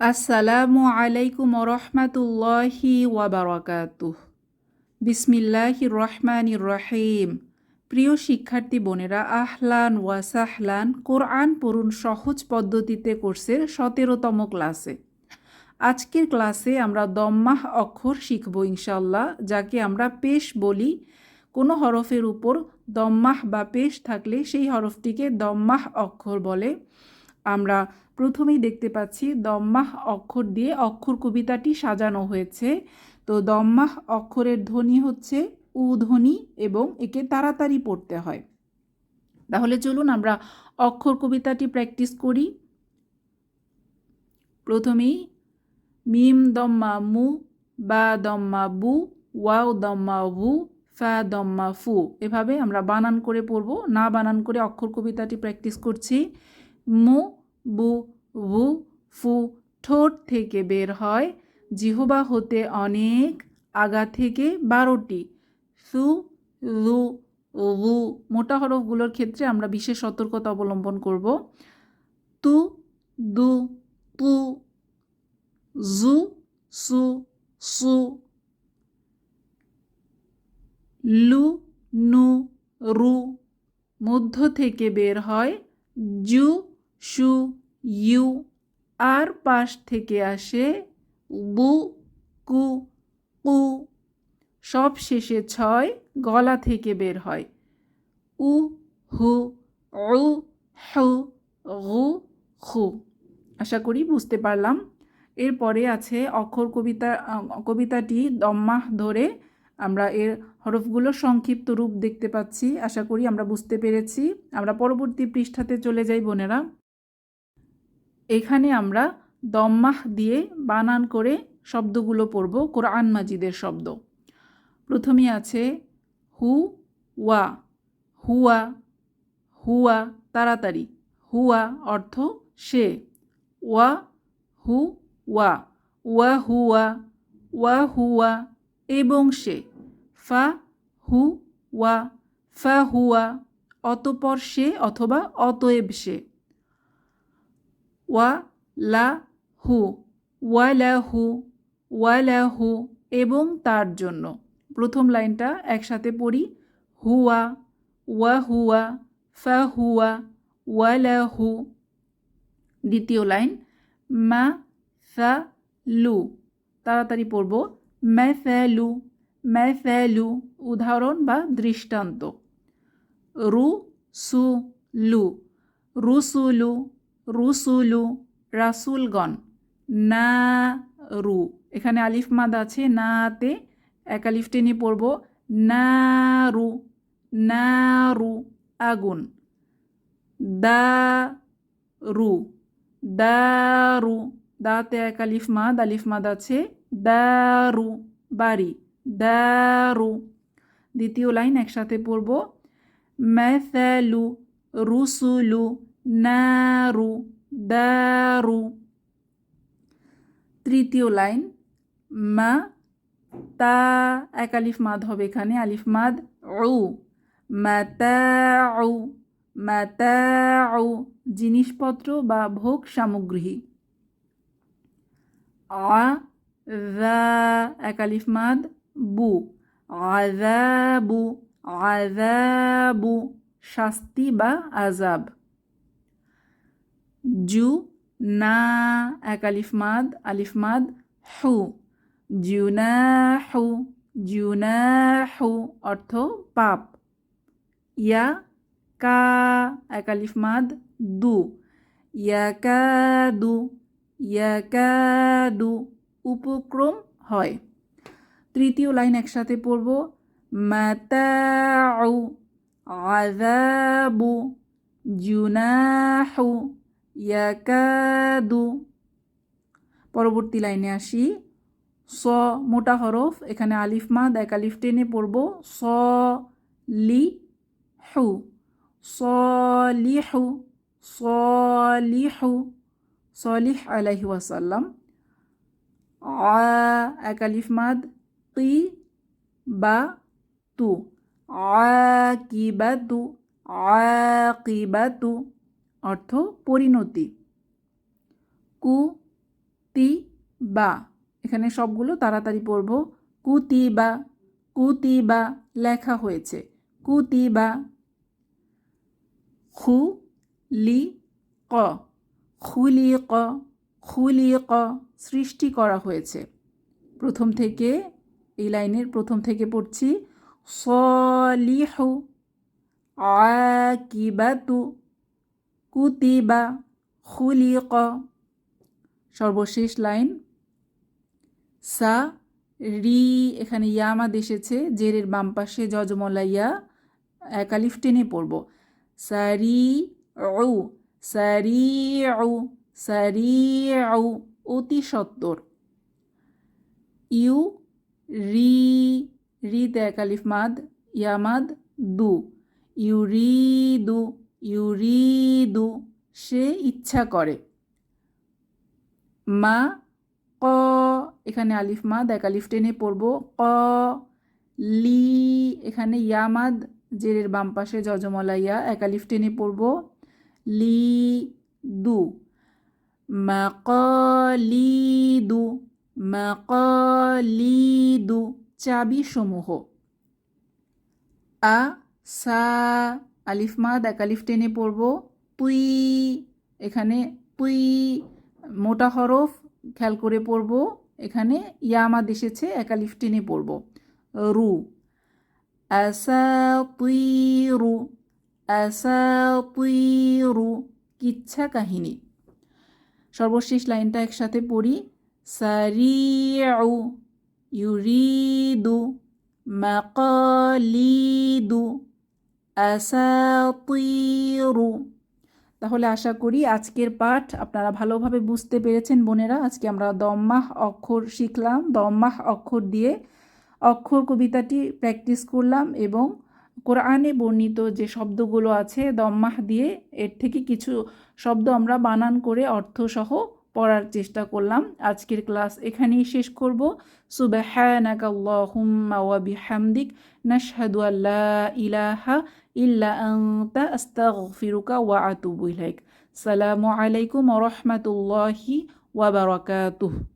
আসসালামু আলাইকুম রহমাতুল্লাহি ওয়াবারাকাতুহ। বিসমিল্লাহ রহমান রহিম। প্রিয় শিক্ষার্থী বোনেরা, আহলান ওয়াসাহলান কোরআন পড়ুন সহজ পদ্ধতিতে কোর্সের সতেরোতম ক্লাসে। আজকের ক্লাসে আমরা দম্মাহ অক্ষর শিখব ইনশাল্লাহ যাকে আমরা পেশ বলি। কোনো হরফের উপর দম্মাহ বা পেশ থাকলে সেই হরফটিকে দম্মাহ অক্ষর বলে। আমরা প্রথমেই দেখতে পাচ্ছি দম্মাহ অক্ষর দিয়ে অক্ষর কবিতাটি সাজানো হয়েছে। তো দম্মাহ অক্ষরের ধ্বনি হচ্ছে উ ধ্বনি এবং একে তাড়াতাড়ি পড়তে হয়। তাহলে চলুন আমরা অক্ষর কবিতাটি প্র্যাকটিস করি। প্রথমেই মিম দম্মা মু, বা দম্মা বু, ওয়াও দম্মা ভু, ফা দম্মা ফু এভাবে আমরা বানান করে পড়ব। না বানান করে অক্ষর কবিতাটি প্র্যাকটিস করছি। মু বু ভু ফু, ঠোঁট থেকে বের হয়। জিহবা হতে অনেক আগা থেকে বারোটি। সু লু লু মোটা হরফগুলোর ক্ষেত্রে আমরা বিশেষ সতর্কতা অবলম্বন করব। তু, দু, তু, জু, সু সু। লু, নু, রু, মধ্য থেকে বের হয়। জু সু, ইউ, আর পাশ থেকে আসে বু, কু কু সব শেষে ছয় গলা থেকে বের হয়। উ, হু উ, হু হু খু। আশা করি বুঝতে পারলাম। এরপরে আছে অক্ষর কবিতা কবিতাটি দম্মাহ ধরে। আমরা এর হরফগুলো সংক্ষিপ্ত রূপ দেখতে পাচ্ছি। আশা করি আমরা বুঝতে পেরেছি। আমরা পরবর্তী পৃষ্ঠাতে চলে যাই, বোনেরা। এখানে আমরা দম্মাহ দিয়ে বানান করে শব্দগুলো পড়ব, কোরআন মাজিদের শব্দ। প্রথমে আছে হু, ওয়া, হুয়া হুয়া, তাড়াতাড়ি। হুয়া অর্থ সে। ওয়া, হু, ওয়া। ওয়া, হুয়া ওয়া, হুয়া এবং সে। ফা, হু, ওয়া। ফা, হুয়া অতপর সে অথবা অতএব সে। ওয়া লা হু ওয়ালাহু ওয়ালাহু এবং তার জন্য। প্রথম লাইনটা একসাথে পড়ি। হুয়া ওয়া হুয়া ফা হুয়া ওয়ালাহু। দ্বিতীয় লাইন মা ফা লু তাড়াতাড়ি পড়ব। ম্যাফ্যালু ম্যাফ্যালু উদাহরণ বা দৃষ্টান্ত। রু সু লু রুসুলু রুসুলু, রাসুলগণ না রু এখানে আলিফ মাদ আছে, নাতে এক আলিফ টেনে পড়ব। না রু না রু আগুন। দা রু দারু। দাতে এক আলিফ মাদ আলিফ মাদ আছে, দারু, বাড়ি। দারু। দ্বিতীয় লাইন একসাথে পড়ব। ম্যাথ্যালু রুসুলু নারু, দারু। তৃতীয় লাইন, মা, তা, এক আলিফ মাদ হবে এখানে, আলিফ মাদ, উ। মাতাউ মাতাউ, জিনিসপত্র বা ভোগ সামগ্রী। আ এক আলিফ মাদ, বু। আজাবু আজাবু শাস্তি বা আজাব জু, না, এক আলিফ মাদ আলিফ মাদ, হু। জুনাহু জুনাহু অর্থ পাপ। ইয়া, কা, এক আলিফ মাদ, দু। ইয়াকাদু ইয়াকাদু উপক্রম হয়। তৃতীয় লাইন একসাথে পড়ব। মাতাউ, আযাবু, জুনাহু ইয়াকাদু। পরবর্তী লাইনে আসি। স, মোটা হরফ, এখানে আলিফ মাদ এক আলিফ টেনে পড়ব। স লি হু সলিহু সলিহু, সলিহ আলাইহি ওয়াসাল্লাম। আ, এক আলিফ মাদ কি বা, তু। আকিবাতু আকিবাতু অর্থ পরিণতি। কু, তি, বা। এখানে সবগুলো তাড়াতাড়ি পড়ব। কুতি বা। কুতি বা লেখা হয়েছে। কুতি বা। খু, লি, ক। খুলি ক। খুলি ক সৃষ্টি করা হয়েছে। প্রথম থেকে, এই লাইনের প্রথম থেকে পড়ছি। সলিহু আকিবাতু কুতিবা খুলিক। সর্বশেষ লাইন। সা, রি, এখানে ইয়ামাদ এসেছে, জেরের বাম পাশে জজমলাইয়া একালিফ টেনে পড়ব। সারি ও সারি ও সারি ও অতি সত্তর। ইউ, রি, রিতে একালিফ মাদ ইয়ামাদ দু। ইউরিদু ইউরিদু, সে ইচ্ছা করে। মা, ক, এখানে আলিফ মা এক আলিফ টেনে পড়ব, ক, লি, এখানে ইয়ামাদ জেরের বাম পাশে যজমলা ইয়া, এক আলিফ টেনে পড়ব, লি, দু। মাকলিদু মাকলিদু চাবি সমূহ আ, সা আলিফ মাদ এক আলিফ টেনে পড়ব। পুই, এখানে পুই, মোটা হরফ খেয়াল করে পড়ব। এখানে ইয়ামাদ এসেছে এক আলিফ টেনে পড়ব। রু আসা তুই রু আসা তুই রু, কিচ্ছা কাহিনী। সর্বশেষ লাইনটা একসাথে পড়ি। সারিউ ইউরিদু মাকালিদু তাহলে আশা করি আজকের পাঠ আপনারা ভালোভাবে বুঝতে পেরেছেন বোনেরা। আজকে আমরা দম্মাহ অক্ষর শিখলাম। দম্মাহ অক্ষর দিয়ে অক্ষর কবিতাটি প্র্যাকটিস করলাম এবং কোরআনে বর্ণিত যে শব্দগুলো আছে দম্মাহ দিয়ে, এর থেকে কিছু শব্দ আমরা বানান করে অর্থসহ পড়ার চেষ্টা করলাম। আজকের ক্লাস এখানেই শেষ করব। সুবাহানাকা আল্লাহুম্মা ওয়া বিহামদিক। নাশহাদু আল্লা ইলাহা ইল্লা আনতা আস্তাগফিরুকা ওয়া আতুবু ইলাইক সালামু আলাইকুম ওয়া রাহমাতুল্লাহি ওয়া বারাকাতুহু